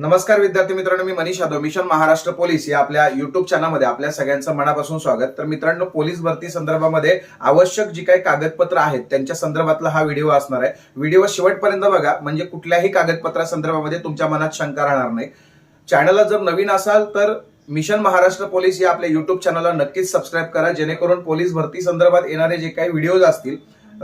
नमस्कार विद्यार्थी मित्रांनो मी मनीष यादव मिशन महाराष्ट्र पोलीस या आपल्या युट्यूब चॅनलमध्ये आपल्या सगळ्यांचं मनापासून स्वागत. तर मित्रांनो पोलीस भरती संदर्भामध्ये आवश्यक जी काही कागदपत्र आहेत त्यांच्या संदर्भातला हा व्हिडिओ असणार आहे. व्हिडिओ शेवटपर्यंत बघा म्हणजे कुठल्याही कागदपत्रा संदर्भामध्ये तुमच्या मनात शंका राहणार नाही. चॅनलला जर नवीन असाल तर मिशन महाराष्ट्र पोलीस या आपल्या युट्यूब चॅनलला नक्कीच सबस्क्राईब करा जेणेकरून पोलीस भरती संदर्भात येणारे जे काही व्हिडिओज असतील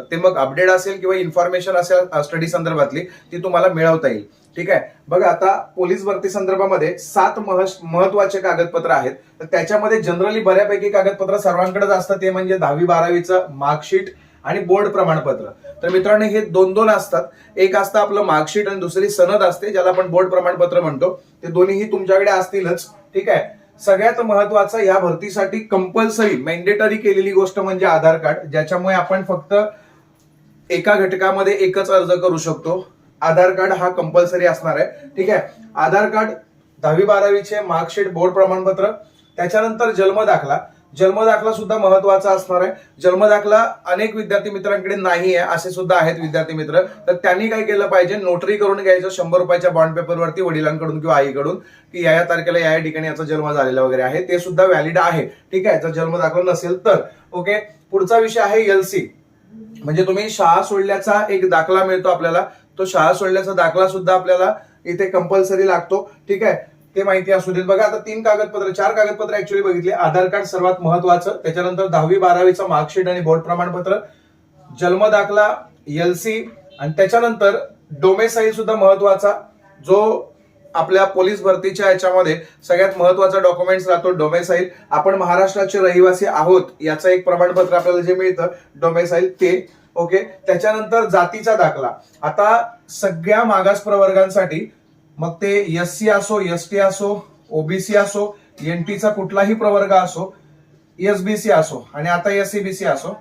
ते मग अपडेट असेल किंवा इन्फॉर्मेशन असेल स्टडी संदर्भातली ती तुम्हाला मिळवता येईल. ठीक आहे? बघा आता पोलीस भरती संदर्भामध्ये सात महत्त्वाचे कागदपत्र आहेत. तर त्याच्यामध्ये जनरली बऱ्यापैकी कागदपत्र सर्वांकडेच असतं ते म्हणजे दहावी बारावीचं मार्कशीट आणि बोर्ड प्रमाणपत्र. तर मित्रांनो हे दोन दोन असतात. एक असतं आपलं मार्कशीट आणि दुसरी सनद असते ज्याला आपण बोर्ड प्रमाणपत्र म्हणतो. ते दोन्हीही तुमच्याकडे असतीलच. ठीक आहे? सगळ्यात महत्वाचं या भरतीसाठी कंपल्सरी मॅन्डेटरी केलेली गोष्ट म्हणजे आधार कार्ड ज्याच्यामुळे आपण फक्त एका घटकामध्ये एकच अर्ज करू शकतो. आधार कार्ड हा कंपल्सरी असणार आहे. ठीक आहे? आधार कार्ड दहावी बारावीचे मार्कशीट बोर्ड प्रमाणपत्र त्याच्यानंतर जन्म दाखला. जन्म दाखला सुद्धा महत्त्वाचा असणार आहे. जन्म दाखला अनेक विद्यार्थी मित्रांकडे नाही आहे असे सुद्धा आहेत विद्यार्थी मित्र. तर त्यांनी काय केलं पाहिजे? नोटरी करून घ्यायचं शंभर रुपयाच्या बॉन्ड पेपरवरती वडिलांकडून किंवा आईकडून की या या तारखेला या या ठिकाणी याचा जन्म झालेला वगैरे आहे. ते सुद्धा व्हॅलिड आहे. ठीक आहे? जर जन्म दाखला नसेल तर. ओके पुढचा विषय आहे एलसी म्हणजे तुम्ही शाळा सोडल्याचा एक दाखला मिळतो आपल्याला. तो शाळा सोडल्याचा दाखला सुद्धा आपल्याला इथे कंपल्सरी लागतो. ठीक आहे? ते माहिती असू देत. बघा आता तीन कागदपत्र चार कागदपत्र ऍक्च्युली बघितले. आधार कार्ड सर्वात महत्वाचं. त्याच्यानंतर दहावी बारावीचं मार्कशीट आणि बोर्ड प्रमाणपत्र. जन्म दाखला एलसी आणि त्याच्यानंतर डोमेसाईल सुद्धा महत्त्वाचा. जो आपल्या पोलीस भरतीच्या याच्यामध्ये सगळ्यात महत्त्वाचा डॉक्युमेंट्स राहतो डोमेसाईल आपण महाराष्ट्राचे रहिवासी आहोत याचं एक प्रमाणपत्र आपल्याला जे मिळतं डोमेसाईल ते ओके त्याच्यानंतर जातीचा दाखला. आता सगळ्या मागास प्रवर्गांसाठी मग ते एस सी असो एस टी असो ओबीसी असो एन टीचा कुठलाही प्रवर्ग असो एसबीसी असो आणि आता एस सी असो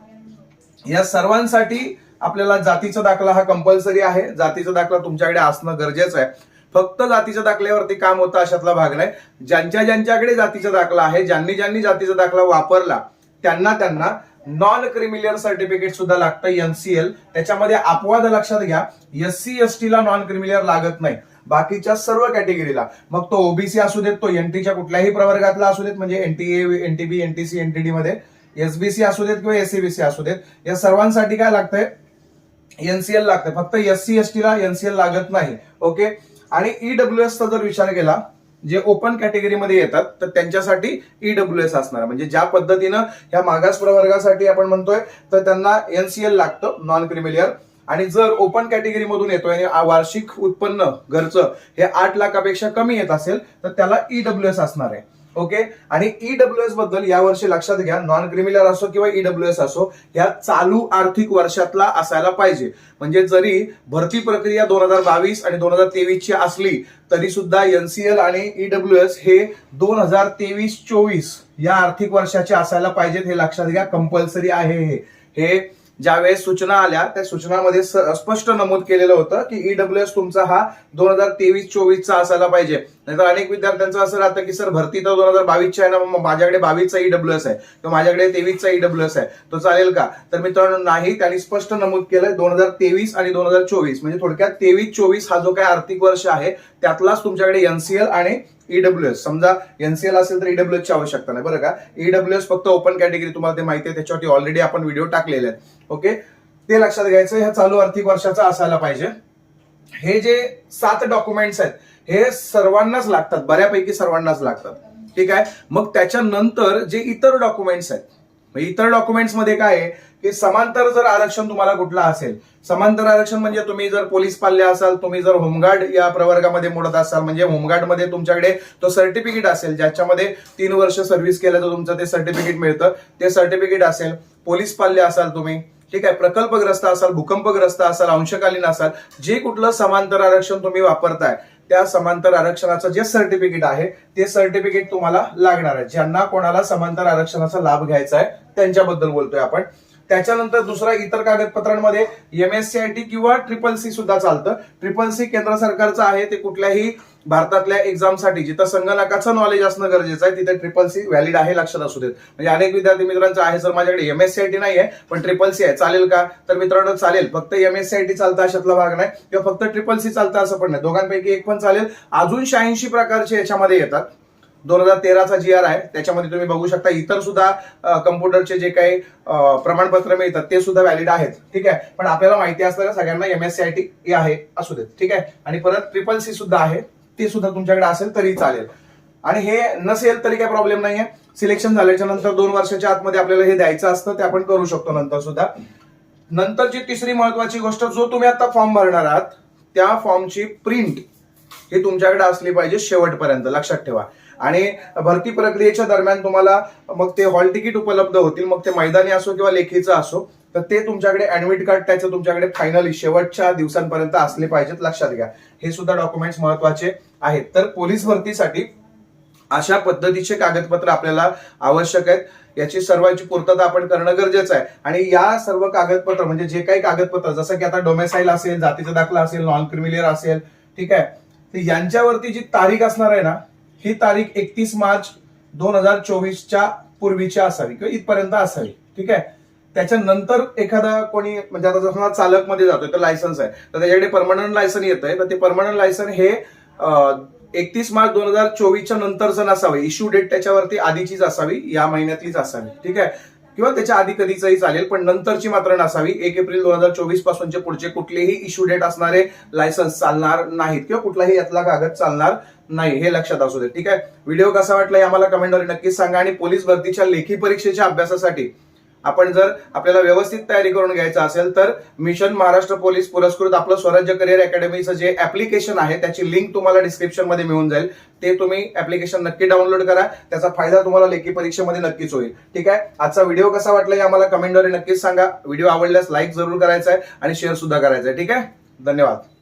या सर्वांसाठी आपल्याला जातीचा दाखला हा कंपल्सरी आहे. जातीचा दाखला तुमच्याकडे असणं गरजेचं आहे. फक्त जातीच्या दाखल्यावरती काम होतं अशातला भाग नाही. ज्यांच्या ज्यांच्याकडे जातीचा दाखला आहे ज्यांनी ज्यांनी जातीचा दाखला वापरला त्यांना त्यांना नॉन क्रिमिलियर सर्टिफिकेट सुद्धा लागतं एनसीएल त्याच्यामध्ये अपवाद लक्षात घ्या. एस सी एस टी ला नॉन क्रिमिलियर लागत नाही. बाकीच्या सर्व कॅटेगरीला मग तो ओबीसी असू देत तो एनटीच्या कुठल्याही प्रवर्गातला असू देत म्हणजे एनटीए एनटीबी एनटीसी एनटीडी मध्ये. एसबीसी असू देत किंवा एससीबीसी असू देत या सर्वांसाठी काय लागतंय? एनसीएल लागतंय. फक्त एस सी एस टी ला एनसीएल लागत नाही. ओके आणि ईडब्ल्यू चा जर विचार केला जे ओपन कॅटेगरीमध्ये येतात तर त्यांच्यासाठी ईडब्ल्यू एस असणार. म्हणजे ज्या पद्धतीनं ह्या मागास प्रवर्गासाठी आपण म्हणतोय तर त्यांना एनसीएल लागतं नॉन क्रिमिलियर आणि जर ओपन कॅटेगरी मधून येतोय आणि वार्षिक उत्पन्न घरचं हे आठ लाखापेक्षा कमी येत असेल तर त्याला ईडब्ल्यू एस असणार आहे. ओके? आणि ईडब्ल्यू एसबद्दल यावर्षी लक्षात घ्या नॉन क्रिमिनल असो किंवा ईडब्ल्यू एस असो या चालू आर्थिक वर्षातला असायला पाहिजे. म्हणजे जरी भरती प्रक्रिया दोन हजार बावीस आणि दोन हजार तेवीसची असली तरी सुद्धा एनसीएल आणि ईडब्ल्यू एस हे दोन हजार तेवीस चोवीस या आर्थिक वर्षाचे असायला पाहिजेत हे लक्षात घ्या. कंपल्सरी आहे हे. हे ज्यावेळेस सूचना आल्या त्या सूचनामध्ये स्पष्ट नमूद केलेलं होतं की ईडब्ल्यू एस तुमचा हा दोन हजार तेवीस चोवीसचा असायला पाहिजे. नाहीतर अनेक विद्यार्थ्यांचं असं राहतं की सर भरती तर दोन हजार बावीसची आहे ना मग माझ्याकडे बावीसचा ईडब्ल्यू एस आहे किंवा माझ्याकडे तेवीसचा ईडब्ल्यू एस आहे तो चालेल का? तर मित्रांनो नाही त्यांनी स्पष्ट नमूद केलंय दोन हजार तेवीस आणि दोन हजार चोवीस. म्हणजे थोडक्यात तेवीस चोवीस हा जो काही आर्थिक वर्ष आहे त्यातलाच तुमच्याकडे एनसीएल आणि ईडब्ल्यू एस समजा एनसीएल असेल तर ईडब्ल्यू ची आवश्यकता नाही. बरं का? ईडब्ल्यू एस फक्त ओपन कॅटेगरी तुम्हाला ते माहिती आहे. त्याच्यावरती ऑलरेडी आपण व्हिडिओ टाकलेले आहेत. ओके ते लक्षात घ्यायचं ह्या चालू आर्थिक वर्षाचा असायला पाहिजे. हे जे सात डॉक्युमेंट्स आहेत हे सर्वांनाच लागतात. बऱ्यापैकी सर्वांनाच लागतात. ठीक आहे? मग त्याच्यानंतर जे इतर डॉक्युमेंट्स आहेत इतर डॉक्युमेंट्समध्ये काय आहे की समांतर जर आरक्षण तुम्हाला कुठलं असेल समांतर आरक्षण म्हणजे तुम्ही जर पोलीस पाल्य असाल तुम्ही जर होमगार्ड या प्रवर्गामध्ये मोडत असाल म्हणजे होमगार्डमध्ये तुमच्याकडे तो सर्टिफिकेट असेल ज्याच्यामध्ये तीन वर्ष सर्व्हिस केल्याचं तुमचं ते सर्टिफिकेट मिळतं. ते सर्टिफिकेट असेल पोलीस पाल्य असाल तुम्ही ठीक आहे प्रकल्पग्रस्त असाल भूकंपग्रस्त असाल अंशकालीन असाल जे कुठलं समांतर आरक्षण तुम्ही वापरताय त्या समांतर आरक्षणाचं जे सर्टिफिकेट आहे ते सर्टिफिकेट तुम्हाला लागणार आहे. ज्यांना कोणाला समांतर आरक्षणाचा लाभ घ्यायचा आहे त्यांच्याबद्दल बोलतोय आपण. त्याच्यानंतर दुसरा इतर कागदपत्रांमध्ये M S C I T किंवा ट्रिपल सी सुद्धा चालतं. ट्रिपल सी केंद्र सरकारचं आहे ते कुठल्याही भारतातल्या एक्झामसाठी जिथं संगणकाचं नॉलेज असणं गरजेचं आहे तिथे ट्रिपल सी व्हॅलिड आहे लक्षात असू देत. म्हणजे अनेक विद्यार्थी मित्रांचं आहे सर माझ्याकडे M S C I T नाही आहे पण ट्रिपल सी आहे. चालेल का? तर मित्रांनो चालेल. फक्त M S C I T चालतं अशातला भाग नाही. किंवा फक्त ट्रिपल सी चालतं असं पण नाही. दोघांपैकी एक पण चालेल. अजून शहाऐंशी प्रकारचे याच्यामध्ये येतात. दोन हजार तेराचा जी आर आहे. त्याच्यामध्ये तुम्ही बघू शकता इतर सुद्धा कम्प्युटरचे जे काही प्रमाणपत्र मिळतात ते सुद्धा व्हॅलिड आहेत. ठीक आहे? पण आपल्याला माहिती असतं सगळ्यांना M S C I T आहे असू देत. ठीक आहे? आणि परत ट्रिपल सी सुद्धा आहे. ते सुद्धा तुमच्याकडे असेल तरी चालेल. आणि हे नसेल तरी काही प्रॉब्लेम नाहीये. सिलेक्शन झाल्याच्यानंतर दोन वर्षाच्या आतमध्ये आपल्याला हे द्यायचं असतं ते आपण करू शकतो नंतर सुद्धा. नंतरची तिसरी महत्वाची गोष्ट जो तुम्ही आता फॉर्म भरणार आहात त्या फॉर्मची प्रिंट ही तुमच्याकडे असली पाहिजे शेवटपर्यंत. लक्षात ठेवा. आणि भरती प्रक्रियेच्या दरम्यान तुम्हाला मग ते हॉल तिकीट उपलब्ध होतील मग ते मैदानी असो किंवा लेखीचं असो तर ते तुमच्याकडे ऍडमिट कार्ड त्याचं तुमच्याकडे फायनली शेवटच्या दिवसांपर्यंत असले पाहिजेत लक्षात घ्या. हे सुद्धा डॉक्युमेंट्स महत्त्वाचे आहेत. तर पोलीस भरतीसाठी अशा पद्धतीचे कागदपत्र आपल्याला आवश्यक आहेत. याची सर्वांची पूर्तता आपण करणं गरजेचं आहे. आणि या सर्व कागदपत्र म्हणजे जे काही कागदपत्र जसं की आता डोमेसाईल असेल जातीचा दाखला असेल नॉन क्रिमिलियर असेल ठीक आहे. यांच्यावरती जी तारीख असणार आहे ना ही तारीख एकतीस मार्च दोन हजार चोवीसच्या पूर्वीची असावी किंवा इथपर्यंत असावी. ठीक आहे? त्याच्यानंतर एखादा कोणी म्हणजे आता जसं चालकमध्ये जातोय तर लायसन्स आहे. तर त्याच्याकडे परमनंट लायसन येत आहे तर ते परमनंट लायसन हे एकतीस मार्च दोन हजार चोवीसच्या नंतरचं नसावे. इश्यू डेट त्याच्यावरती आधीचीच असावी या महिन्यातलीच असावी. ठीक आहे? किंवा त्याच्या आधी कधीचंही चालेल पण नंतरची मात्र नसावी. एक एप्रिल दोन हजार चोवीस पासूनचे पुढचे कुठलेही इश्यू डेट असणारे लायसन्स चालणार नाहीत किंवा कुठलाही यातला कागद चालणार नाही हे लक्षात असू दे. ठीक आहे? व्हिडिओ कसा वाटला आम्हाला कमेंटवर नक्कीच सांगा आणि पोलीस भरतीच्या लेखी परीक्षेच्या अभ्यासासाठी आपण जर आपल्याला व्यवस्थित तयारी करून घ्यायचं असेल तर मिशन महाराष्ट्र पोलीस पुरस्कृत आपलं स्वराज्य करिअर अकॅडमीचं जे ऍप्लिकेशन आहे त्याची लिंक तुम्हाला डिस्क्रिप्शनमध्ये मिळून जाईल. ते तुम्ही ऍप्लिकेशन नक्की डाउनलोड करा. त्याचा फायदा तुम्हाला लेखी परीक्षेमध्ये नक्कीच होईल. ठीक आहे? आजचा व्हिडिओ कसा वाटला हे आम्हाला कमेंटद्वारे नक्कीच सांगा. व्हिडिओ आवडल्यास लाईक जरूर करायचा आहे आणि शेअर सुद्धा करायचा आहे. ठीक आहे? धन्यवाद.